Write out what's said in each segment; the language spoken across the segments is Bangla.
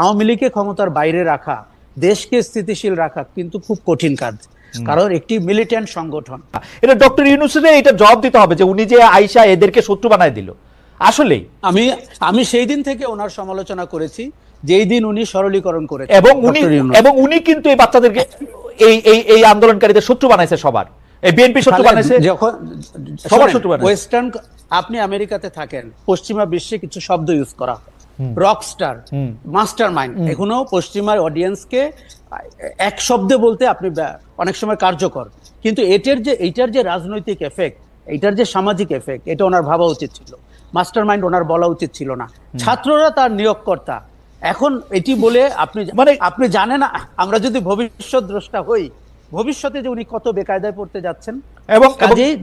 আওয়ামী লীগকে ক্ষমতার বাইরে রাখা দেশকে স্থিতিশীল রাখা কিন্তু খুব কঠিন কাজ। কারণ একটি মিলিটেন্ট সংগঠন। এটা ডক্টর ইউনুসের এটা জবাব দিতে হবে যে উনি যে আইসা এদেরকে শত্রু বানায় দিল। আসলেই। আমি আমি সেই দিন থেকে ওনার সমালোচনা করেছি যেই দিন উনি সরলীকরণ করেছেন এবং উনি এবং উনি কিন্তু এই বাচ্চাদেরকে এই এই এই আন্দোলনকারীদের শত্রু বানাইছে সবার। এই বিএনপি শত্রু বানাইছে? যখন সবার শত্রু বানায়। ওয়েস্টার্ন আপনি আমেরিকাতে থাকেন পশ্চিমা বিশ্বে কিছু শব্দ ইউজ করা রকস্টার মাস্টার মাইন্ড এখনও পশ্চিমার অডিয়েন্সকে এক শব্দে বলতে আপনি অনেক সময় কার্যকর। কিন্তু এটার যে এইটার যে রাজনৈতিক এফেক্ট এইটার যে সামাজিক এফেক্ট এটা ওনার ভাবা উচিত ছিল। মাস্টার মাইন্ড ওনার বলা উচিত ছিল না। ছাত্ররা তার নিয়োগকর্তা। এখন এটি বলে আপনি মানে- আপনি জানেন না, আমরা যদি ভবিষ্যৎ দ্রষ্টা হই ভবিষ্যতে যে উনি কত বেকায়দায় পড়তে যাচ্ছেন। এবং কাজেই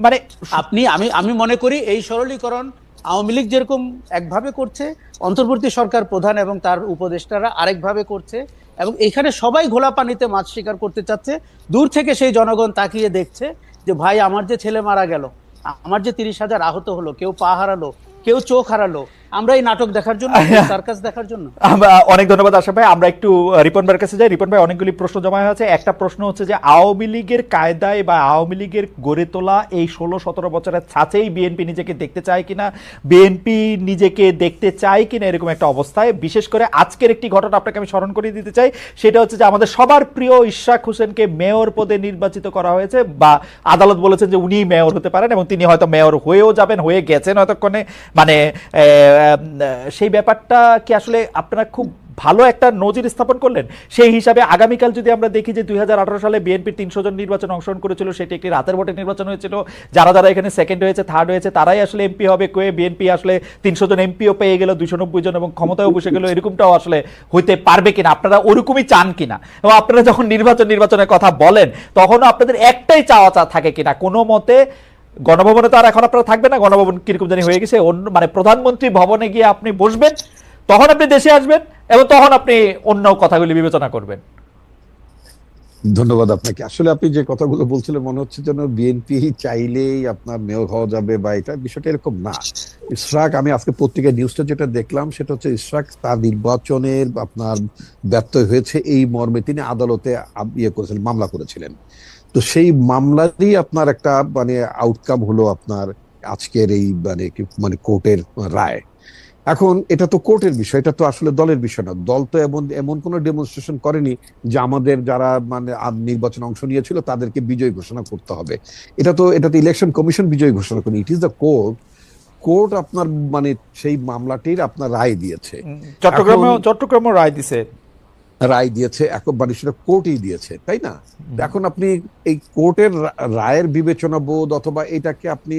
মানে আপনি আমি আমি মনে করি এই সরলীকরণ আওয়ামী লীগ যেরকম একভাবে করছে, অন্তর্বর্তী সরকার প্রধান এবং তার উপদেষ্টারা আরেকভাবে করছে এবং এখানে সবাই ঘোলা পানিতে মাছ শিকার করতে চাচ্ছে। দূর থেকে সেই জনগণ তাকিয়ে দেখছে যে, ভাই, আমার যে ছেলে মারা গেল, আমার যে তিরিশ হাজার আহত হলো, কেউ পা হারালো, কেউ চোখ হারালো আমরা এই নাটক দেখার জন্য সার্কাস দেখার জন্য। অনেক ধন্যবাদ আশা ভাই। আমরা একটু রিপন ভাইয়ের কাছে যাই। রিপন ভাই অনেকগুলি প্রশ্ন জমা হয়ে আছে। একটা প্রশ্ন হচ্ছে যে আওয়ামী লীগের কায়দায় বা আওয়ামী লীগের গড়ে তোলা এই ষোলো সতেরো বছরের ছাঁচেই বিএনপি নিজেকে দেখতে চায় কিনা বিএনপি নিজেকে দেখতে চায় কিনা এরকম একটা অবস্থায়। বিশেষ করে আজকের একটি ঘটনা আপনাকে আমি স্মরণ করিয়ে দিতে চাই। সেটা হচ্ছে যে আমাদের সবার প্রিয় ইশাক হোসেনকে মেয়র পদে নির্বাচিত করা হয়েছে বা আদালত বলেছেন যে উনি মেয়র হতে পারেন এবং তিনি হয়তো মেয়র হয়েও যাবেন হয়ে গেছেন হয়তক্ষণে মানে সেই ব্যাপারটা কি আসলে আপনারা খুব ভালো একটা নজির স্থাপন করলেন? সেই হিসাবে আগামীকাল যদি আমরা দেখি যে দু হাজার আঠারো সালে বিএনপি তিনশো জন নির্বাচন অংশগ্রহণ করেছিল, সেটি একটি রাতের ভোটে নির্বাচন হয়েছিল। যারা যারা এখানে সেকেন্ড হয়েছে থার্ড হয়েছে, তারাই আসলে এমপি হবে। কয়ে বিএনপি আসলে তিনশো জন এমপিও পেয়ে গেল দুশো নব্বই জন এবং ক্ষমতায় বসে গেল। এরকমটাও আসলে হইতে পারবে কিনা? আপনারা ওরকমই চান কিনা? এবং আপনারা যখন নির্বাচন নির্বাচনের কথা বলেন, তখনও আপনাদের একটাই চাওয়া চা থাকে কিনা? কোনো মতে গণভবনে তো আর এখন আপনারা থাকবেন না, গণভবন কীরকম জানি হয়ে গেছে। অন্য মানে প্রধানমন্ত্রী ভবনে গিয়ে আপনি বসবেন, তখন আপনি দেশে আসবেন এবং তখন আপনি অন্য কথাগুলি বিবেচনা করবেন। ধন্যবাদ আপনাকে। আসলে আপনি যে কথাগুলো বলছিলেন, মনে হচ্ছে যেন বিএনপি চাইলেই আপনার মেয়র হওয়া যাবে বা এটা বিষয়টা এরকম না। ইশরাক, আমি আজকে পত্রিকায় নিউজটা যেটা দেখলাম, সেটা হচ্ছে ইশরাক, তার নির্বাচনের আপনার ব্যর্থ হয়েছে এই মর্মে তিনি আদালতে ইয়ে করেছিলেন, মামলা করেছিলেন। তো সেই মামলারই আপনার একটা মানে আউটকাম হলো আপনার আজকের এই মানে মানে কোর্টের রায়। এখন এটা তো কোর্টের বিষয় এটা তো আসলে দলের বিষয় না। দল তো এমন এমন কোনো ডেমনস্ট্রেশন করেনি যে আমাদের যারা মানে নির্বাচন অংশ নিয়েছিল তাদেরকে বিজয় ঘোষণা করতে হবে। এটা তো এটা তো ইলেকশন কমিশন বিজয় ঘোষণা করেনি। It is the court court আপনার মানে সেই মামলাটির আপনার রায় দিয়েছে। চট্টগ্রামে চট্টগ্রামও রায় দিছে। রায় দিয়েছে এখন মানে সেটা কোর্টই দিয়েছে তাই না? এখন আপনি এই কোর্টের রায়ের বিবেচনা বোধ অথবা এটাকে আপনি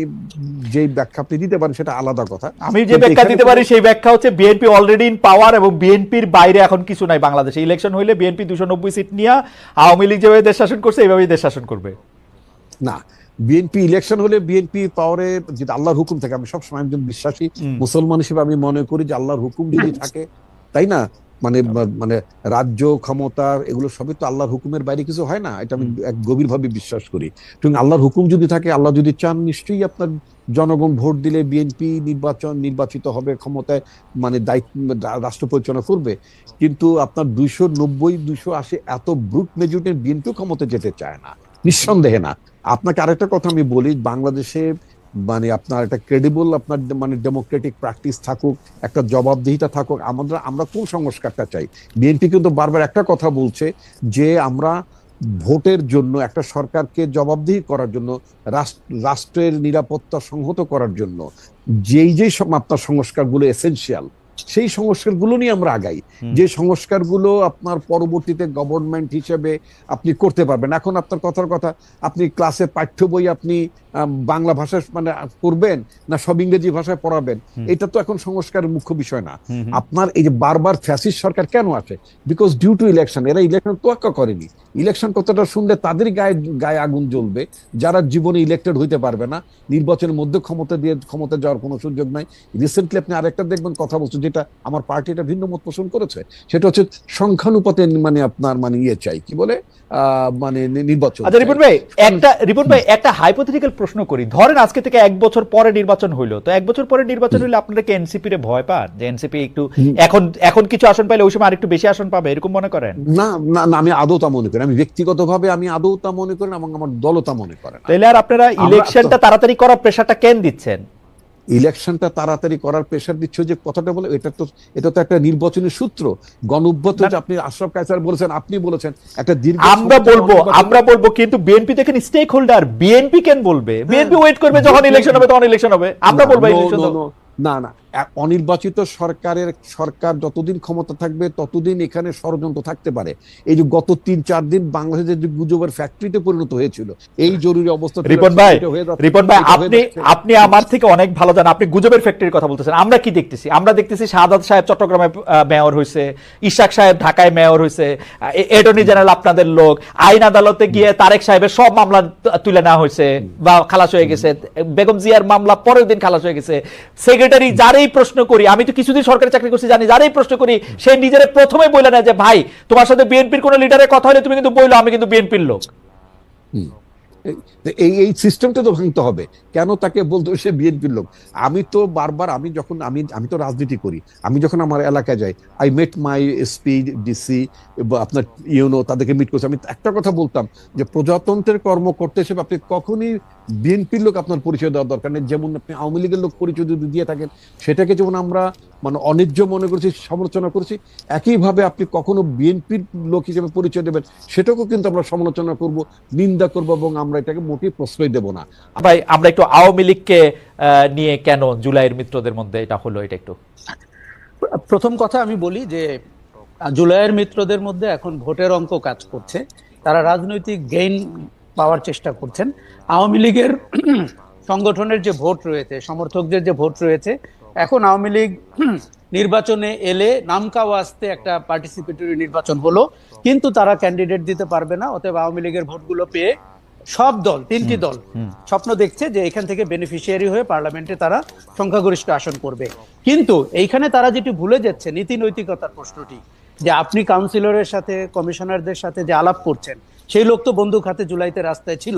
যেই ব্যাখ্যা আপনি দিতে পারেন সেটা আলাদা কথা। আমি যে ব্যাখ্যা দিতে পারি সেই ব্যাখ্যা হচ্ছে বিএনপি অলরেডি ইন পাওয়ার এবং বিএনপির বাইরে এখন কিছু নাই বাংলাদেশে। ইলেকশন হইলে বিএনপি দুশো নব্বই সিট নিয়ে আওয়ামী লীগ যেভাবে দেশ শাসন করছে এইভাবেই দেশ শাসন করবে। না বিএনপি ইলেকশন হলে বিএনপি পাওয়ারে যদি আল্লাহর হুকুম থাকে আমি সবসময় একজন বিশ্বাসী মুসলমান হিসেবে আমি মনে করি যে আল্লাহর হুকুম যদি থাকে তাই না? মানে মানে রাজ্য ক্ষমতা এগুলো সবই তো আল্লাহর হুকুমের বাইরে কিছু হয় না। এটা আমি এক গভীরভাবে বিশ্বাস করি। এবং আল্লাহর হুকুম যদি থাকে আল্লাহ যদি চান নিশ্চয়ই আপনার জনগণ ভোট দিলে বিএনপি নির্বাচন নির্বাচিত হবে ক্ষমতায় মানে দায়িত্ব রাষ্ট্র পরিচালনা করবে। কিন্তু আপনার দুইশো নব্বই দুইশো আশি এত ব্রুট মেজরিটির বিএনপি ক্ষমতা যেতে চায় না। নিঃসন্দেহে না। আপনাকে আরেকটা কথা আমি বলি বাংলাদেশে মানে আপনার একটা ক্রেডিবল আপনার মানে ডেমোক্রেটিক প্র্যাকটিস থাকুক, একটা জবাবদিহিতা থাকুক, আমাদের, আমরা কোন সংস্কারটা চাই? বিএনপি কিন্তু বারবার একটা কথা বলছে যে আমরা ভোটের জন্য, একটা সরকারকে জবাবদিহি করার জন্য রাষ্ট্রের নিরাপত্তা সংহত করার জন্য, যেই যেই আপনার সংস্কারগুলো এসেনশিয়াল সেই সংস্কারগুলো নিয়ে আমরা আগাই। যে সংস্কারগুলো আপনার পরবর্তীতে গভর্নমেন্ট হিসেবে আপনি করতে পারবেন। এখন আপনার কথার কথা আপনি ক্লাসে পাঠ্য বই আপনি বাংলা ভাষায় মানে করবেন না সব ইংরেজি ভাষায় পড়াবেন? এটা তো এখন সংস্কারের মুখ্য বিষয় না। আপনার এই যে বারবার ফ্যাসিস্ট সরকার কেন আসে? বিকজ ডিউ টু ইলেকশন এরা ইলেকশন তোয়াক্কা করেনি। ইলেকশন কথাটা শুনলে তাদের গায়ে গায়ে আগুন জ্বলবে। যারা জীবনে ইলেক্টেড হইতে পারবে না নির্বাচনের মধ্যে ক্ষমতা দিয়ে ক্ষমতা যাওয়ার কোনো সুযোগ নাই। রিসেন্টলি আপনি আরেকটা দেখবেন কথা বলছেন যেটা আমার পার্টি এটা ভিন্ন মত পোষণ করেছে সেটা হচ্ছে সংখ্যানুপাতে মানে আপনার মানে ইয়ে চাই কি বলে? মানে নির্বাচন আচ্ছা। রিপন ভাই একটা রিপন ভাই একটা হাইপোথেটিক্যাল প্রশ্ন করি। ধরেন আজকে থেকে এক বছর পরে নির্বাচন হইল তো এক বছর পরে নির্বাচন হইলে আপনারা কি এনসিপি রে ভয় পান? যে এনসিপি একটু এখন এখন কিছু আসন পাইলে ওই সময় আরেকটু বেশি আসন পাবে এরকম মনে করেন? না না না আমি আদৌ তা মনে করি। আমি ব্যক্তিগতভাবে আমি আদৌ তা মনে করি না এবং আমার দলও তা মনে করে না। তাহলে আর আপনারা ইলেকশনটা তাড়াতাড়ি করার প্রেশারটা কেন দিচ্ছেন? ইলেকশনটা তাড়াতাড়ি করার প্রেশার দিচ্ছ যে কথাটা বলে এটা তো এটা তো একটা নির্বাচনী সূত্র। গণভ্যত আপনি আশরাফ কায়সার বলেছেন আপনি বলেছেন একটা দীর্ঘ আমরা বলব আমরা বলব কিন্তু বিএনপি দেখেন স্টেক হোল্ডার বিএনপি কেন বলবে? বিএনপি ওয়েট করবে যখন ইলেকশন হবে তখন ইলেকশন হবে। আমরা বলব ইলেকশন না না। অনির্বাচিত সরকারের সরকার যতদিন ক্ষমতা থাকবে ততদিন এখানে ষড়যন্ত্র থাকতে পারে। এই যে গত তিন চার দিন বাংলাদেশের যে গুজবের ফ্যাক্টরিতে পরিণত হয়েছিল এই জরুরি অবস্থা রিপন ভাই হয়ে রিপন ভাই আপনি আপনি আমার থেকে অনেক ভালো জানেন। আপনি গুজবের ফ্যাক্টরির কথা বলতেছেন। আমরা কি দেখতেছি? আমরা দেখতেছি শাহাদাত সাহেব চট্টগ্রামে মেয়র হয়েছে ইশাক সাহেব ঢাকায় মেয়র হয়েছে অ্যাটর্নি জেনারেল আপনাদের লোক আইন আদালতে গিয়ে তারেক সাহেবের সব মামলা তুলে নেওয়া হয়েছে বা খালাস হয়ে গেছে। বেগম জিয়ার মামলা পরের দিন খালাস হয়ে গেছে। সেক্রেটারি যারেই প্রশ্ন করি, আমি তো কিছুদিন সরকারি চাকরি করছি, জানি, যারাই প্রশ্ন করি, সে নিজের প্রথমে বলে না যে, ভাই, তোমার সাথে বিএনপির কোনো লিডারের কথা হলে তুমি কিন্তু বলল আমি কিন্তু বিএনপির লোক। এই- এই সিস্টেমটা তো ভাঙতে হবে। কেন তাকে বলতো সে বিএনপির লোক? আমি তো বারবার, আমি যখন, আমি আমি তো রাজনীতি করি। আমি যখন আমার এলাকায় যাই I met my SP DC আপনার ইউনো, তাদেরকে মিট করছি। আমি একটা কথা বলতাম যে প্রজাতন্ত্রের কর্মকর্তা হিসেবে আপনি কখনই বিএনপির লোক আপনার পরিচয় দেওয়ার দরকার নেই। যেমন আপনি আওয়ামী লীগের লোক পরিচয় যদি দিয়ে থাকেন, সেটাকে যেমন আমরা মানে অন্যায্য মনে করছি সমালোচনা করছি। একইভাবে আপনি কখনো বিএনপির লোক হিসেবে পরিচয় দেবেন সেটাকেও কিন্তু আমরা সমালোচনা করব নিন্দা করব এবং আমরা এটাকে মোটেই প্রশ্রয় দেব না। ভাই আমরা একটু আওয়ামী লীগকে নিয়ে কেন জুলাইয়ের মিত্রদের মধ্যে এটা হলো এটা একটু? প্রথম কথা আমি বলি যে জুলাইয়ের মিত্রদের মধ্যে এখন ভোটের অঙ্ক কাজ করছে। তারা রাজনৈতিক গেইন পাওয়ার চেষ্টা করছেন। আওয়ামী লীগের সংগঠনের যে ভোট রয়েছে সমর্থকদের যে ভোট রয়েছে এখন আওয়ামী লীগ নির্বাচনে এলে নামকাও আসতে একটা পার্টিসিপেটরি নির্বাচন হলো কিন্তু তারা ক্যান্ডিডেট দিতে পারবে না অতএব আওয়ামী লীগের ভোটগুলো পেয়ে সব দল তিনটি দল স্বপ্ন দেখছে যে এখান থেকে বেনিফিশিয়ারি হয়ে পার্লামেন্টে তারা সংখ্যাগরিষ্ঠ আসন করবে। কিন্তু এইখানে তারা যেটি ভুলে যাচ্ছে নীতি নৈতিকতার প্রশ্নটি যে আপনি কাউন্সিলরের সাথে কমিশনারদের সাথে যে আলাপ করছেন সেই লোক তো বন্দুক হাতে জুলাইতে রাস্তায় ছিল।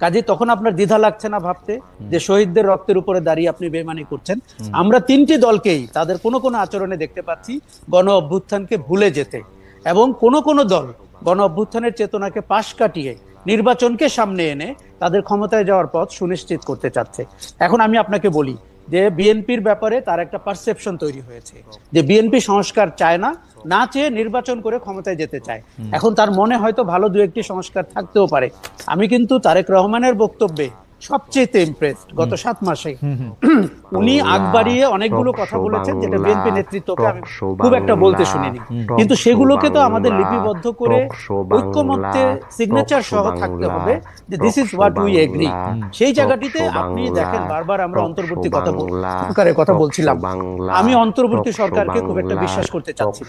কাজে তখন আপনার দ্বিধা লাগছে না ভাবতে যে শহীদদের রক্তের উপরে দাঁড়িয়ে আপনি বেমানি করছেন। আমরা তিনটি দলকেই তাদের কোনো কোনো আচরণে দেখতে পাচ্ছি গণ অভ্যুত্থানকে ভুলে যেতে এবং কোনো কোনো দল গণ অভ্যুত্থানের চেতনাকে পাশ কাটিয়ে নির্বাচনকে সামনে এনে তাদের ক্ষমতায় যাওয়ার পথ সুনিশ্চিত করতে চাচ্ছে। এখন আমি আপনাকে বলি যে বিএনপির ব্যাপারে তার একটা পারসেপশন তৈরি হয়েছে। যে বিএনপি সংস্কার চায় না না চেয়ে নির্বাচন করে ক্ষমতায় যেতে চায়। এখন তার মনে হয়তো ভালো দু একটি সংস্কার থাকতেও পারে। আমি কিন্তু তারেক রহমানের বক্তব্যে সবচেয়ে ইমপ্রেসড গত সাত মাসে। উনি আগ বাড়িয়ে অনেকগুলো কথা বলেছেন যেটা বিএনপি নেতৃত্বকে আমি খুব একটা বলতে শুনিনি। কিন্তু সেগুলোকে তো আমাদের লিপিবদ্ধ করে ঐক্যমত্যে সিগনেচার সহ থাকতে হবে যে this is what we agree সেই জায়গাটিতে আপনি দেখেন বারবার আমরা অন্তর্বর্তী কথা সরকারের কথা বলছিলাম। আমি অন্তর্বর্তী সরকারকে খুব একটা বিশ্বাস করতে চাচ্ছি